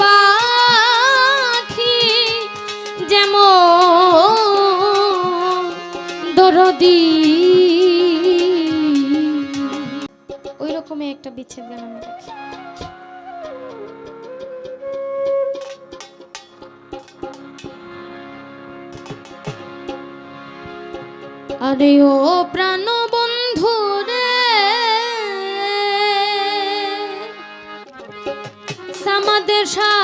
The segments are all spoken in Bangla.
পাখি যেমন দরদি। ওই রকমই একটা বিচ্ছেদ গান আমি আরে ও প্রাণ 唱。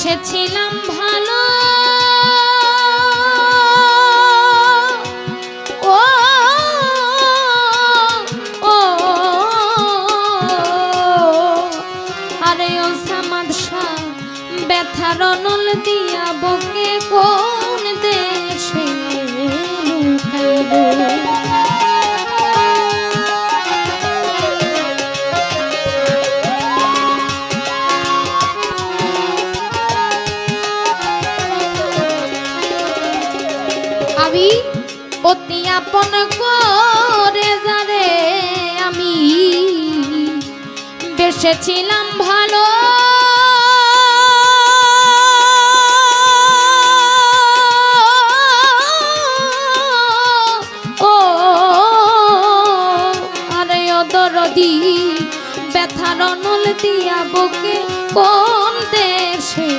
छे বুঝেছিলাম ভালো। ও আরে অদরদি ব্যথার নল দিয়া বুকে কোন দেশে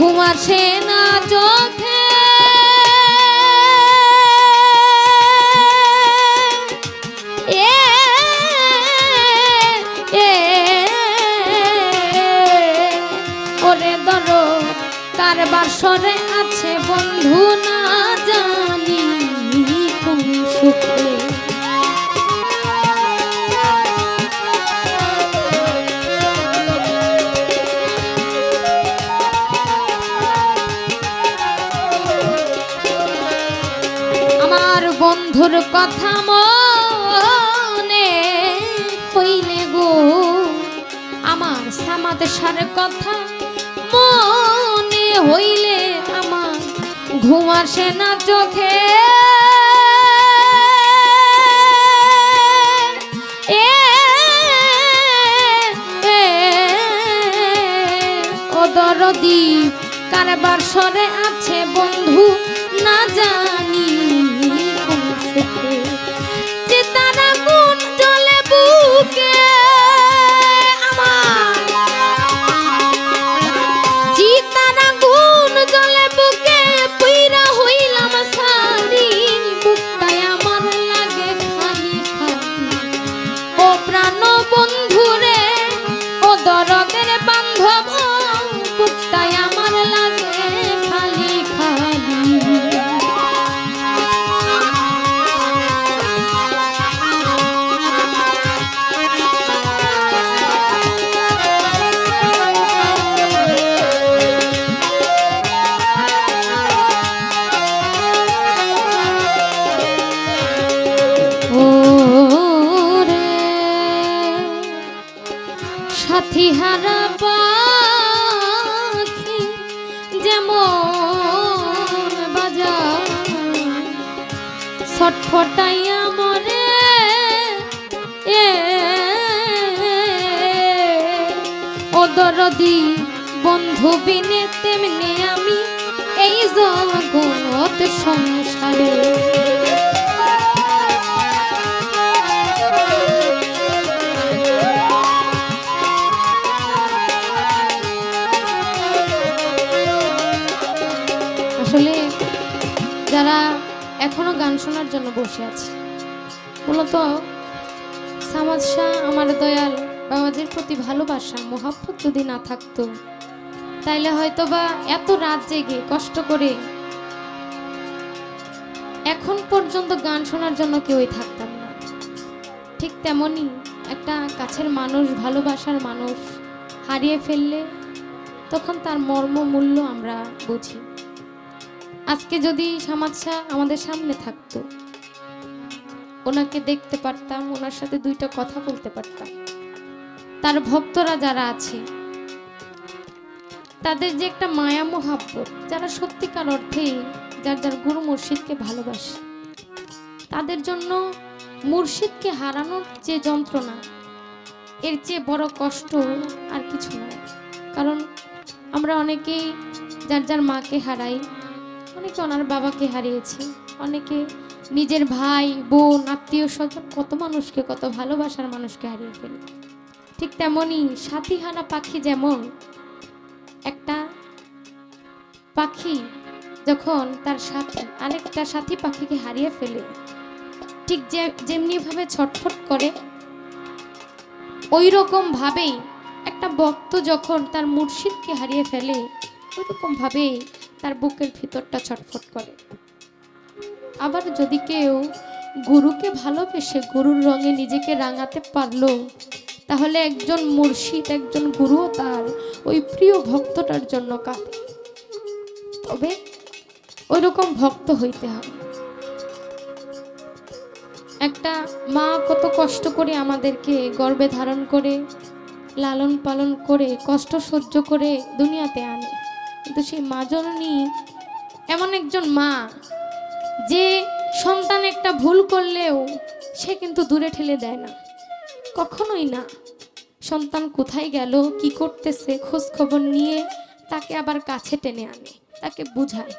ঘুম সে না চোখে। ওরে ধরো কারবার সরে আছে বন্ধু কথা মনে কইলে গো। আমার সামাদ সার কথা মনে হইলে আমার ঘুমার সে না চোখে। দরদি কারবার সরে আছে বন্ধু, না যা হারা পাখি যেমন বাজার। ছটফটাইয়া মরে এ ও দরদি বন্ধু বিনে তেমনি আমি এই জগৎ সংসারে। বসে আছে। মূলত সামাজ শাহ আমার দয়াল, বাবাজির প্রতি ভালোবাসা, মোহাব্বত যদি না থাকতো, তাইলে হয়তো বা এত রাত জেগে কষ্ট করে এখন পর্যন্ত গান শোনার জন্য কেউই থাকতাম না। ঠিক তেমনই একটা কাছের মানুষ, ভালোবাসার মানুষ হারিয়ে ফেললে তখন তার মর্ম মূল্য আমরা বুঝি। আজকে যদি সমাজ শাহ আমাদের সামনে থাকতো ওনাকে দেখতে পারতাম, ওনার সাথে দুইটা কথা বলতে পারতাম। তার ভক্তরা যারা আছে, তাদের যে একটা মায়া মোহাব্বত, যারা সত্যিকার অর্থে যার যার গুরু মুর্শিদকে ভালোবাসে, তাদের জন্য মুর্শিদকে হারানোর যে যন্ত্রণা, এর চেয়ে বড় কষ্ট আর কিছু নয়। কারণ আমরা অনেকেই যার যার মাকে হারাই, অনেকে ওনার বাবাকে হারিয়েছি, অনেকে নিজের ভাই, বোন, আত্মীয় স্বজন কত মানুষকে, কত ভালোবাসার মানুষকে হারিয়ে ফেলি। ঠিক তেমনই সাথীহারা পাখি যেমন, একটা পাখি যখন তার সাথে, আরেকটা সাথী পাখিকে হারিয়ে ফেলে, ঠিক যে, যেমনিভাবে ছটফট করে ওই রকমভাবেই একটা ভক্ত যখন তার মুর্শিদকে হারিয়ে ফেলে ওই রকম ভাবেই তার বুকের ভিতরটা ছটফট করে। আবার যদি কেউ গুরুকে ভালোবেসে গুরুর রঙে নিজেকে রাঙাতে পারল, তাহলে একজন মুর্শিদ, একজন গুরুও তার ওই প্রিয় ভক্তটার জন্য কাঁদে। তবে ওই রকম ভক্ত হইতে হবে। একটা মা কত কষ্ট করে আমাদেরকে গর্বে ধারণ করে, লালন পালন করে, কষ্ট সহ্য করে দুনিয়াতে আনে। কিন্তু সেই মা জননী এমন একজন মা যে সন্তান একটা ভুল করলেও সে কিন্তু দূরে ঠেলে দেয় না। কখনোই না। সন্তান কোথায় গেল, কি করতেছে, খোঁজ খবর নিয়ে তাকে আবার কাছে টেনে আনে, তাকে বুঝায়।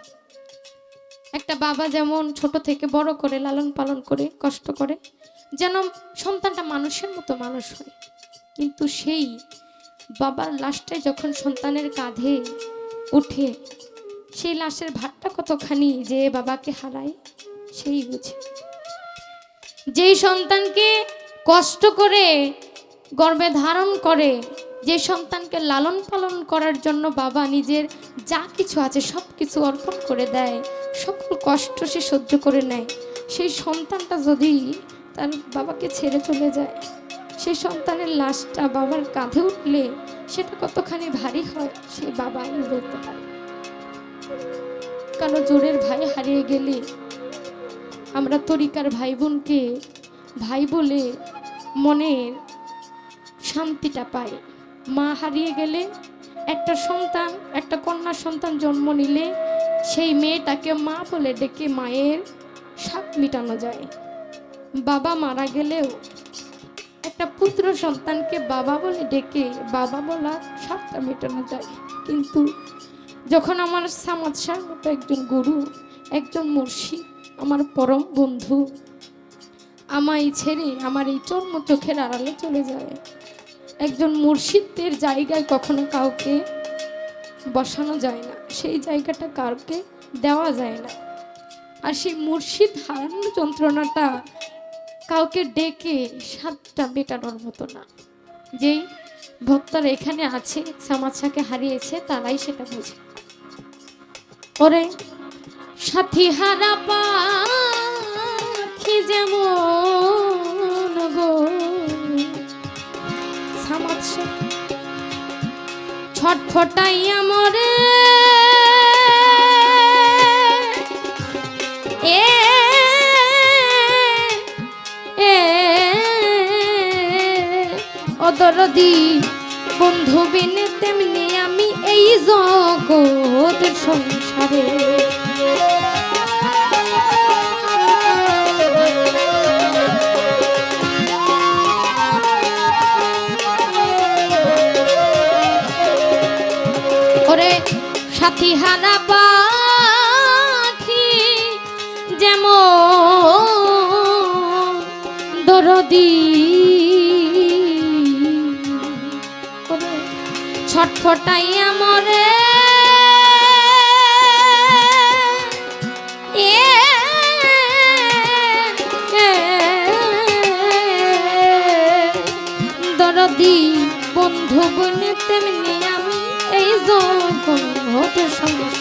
একটা বাবা যেমন ছোট থেকে বড় করে, লালন পালন করে, কষ্ট করে, যেন সন্তানটা মানুষের মতো মানুষ হয়। কিন্তু সেই বাবার লাশটা যখন সন্তানের কাঁধে উঠে সেই লাশের ভাতটা কতখানি যে বাবাকে হারায়, সেই বুঝে। যেই সন্তানকে কষ্ট করে গর্বে ধারণ করে, যে সন্তানকে লালন পালন করার জন্য বাবা নিজের যা কিছু আছে, সব কিছু অর্পণ করে দেয়, সকল কষ্ট সে সহ্য করে নেয়, সেই সন্তানটা যদি তার বাবাকে ছেড়ে চলে যায়, সেই সন্তানের লাশটা বাবার কাঁধে উঠলে সেটা কতখানি ভারী হয়, সে বাবাই বলতে পারে। কারণ জোরের ভাই হারিয়ে গেলে, আমরা তরিকার ভাই বোনকে ভাই বলে মনের শান্তিটা পাই। মা হারিয়ে গেলে একটা সন্তান, একটা কন্যা সন্তান জন্ম নিলে সেই মেয়েটাকে মা বলে ডেকে মায়ের সাপ মিটানো যায়। বাবা মারা গেলেও একটা পুত্র সন্তানকে বাবা বলে ডেকে বাবা বলার সাপটা মেটানো যায়। কিন্তু যখন আমার সামাদ শাহ মতো একজন গুরু, একজন মুর্শিদ আমার পরম বন্ধু আমায় ছেড়ে আমার এই চর্ম চোখের আড়ালে চলে যায়। একজন মুর্শিদদের জায়গায় কখনো কাউকে বসানো যায় না। সেই জায়গাটা কাউকে দেওয়া যায় না। আর সেই মুর্শিদ হারানোর যন্ত্রণাটা কাউকে ডেকে সাতটা মেটানোর মতো না। যেই ভক্তরা এখানে আছে সামাচ্ছাকে হারিয়েছে, তারাই সেটা বোঝে। ওরে সাথী হারা পাখি যেমন গো। সামাজ ছটফটাইয়া মরে। এ অদরদি বন্ধু বিনে তেমনি এই জগতের সংসারে। সাথী হানা ছোটাইয়া মরে দরদি বন্ধু বনে তেমনি আমি এই জগন হতে সমস্যা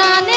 কোরআন